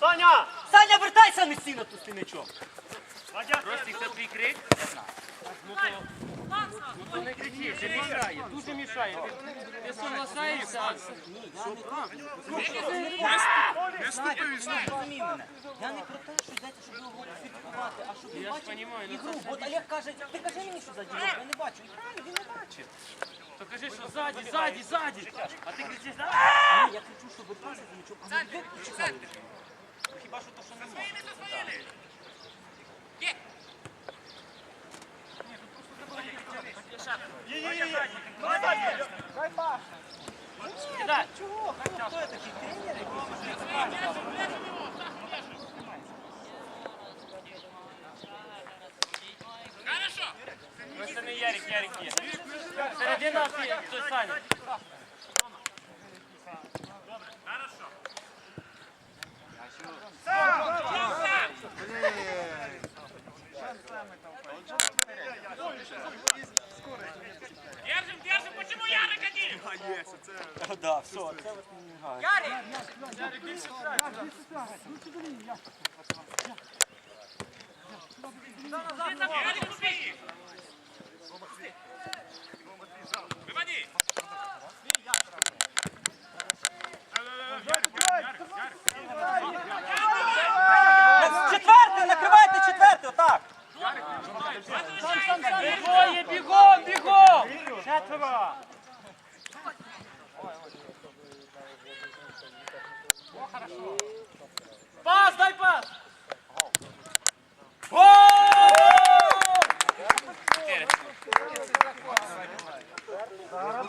Саня! Саня, вертайся, не стій на ту м'ячом. Ростик, це твій крик? Ну то, ну не кричи, це мішає, дуже мішає. Ти, соглашаєшся? Не ступився. Розумій мене. Я не про те, що йдеться, щоб його фіксувати, а щоб ну ігру. От Олег каже, ти кажи мені, що задіяв, я То кажи, що ззаді, ззаді, ззаді. А ти кричиш, Ні, я кричу, що вертайся за м'ячом, а не виключи Хіба що то, що не може. кидай. Чого? Хто я такий тренер якийсь? Ось це не Ярик, Ярик є. Саня. Держим, держим, почему Ярик один? Це. Да, все, це от не гай. Ярик, убей! Двоє, бігом, бігом! Четверо! Пас, дай пас! О! Зараз,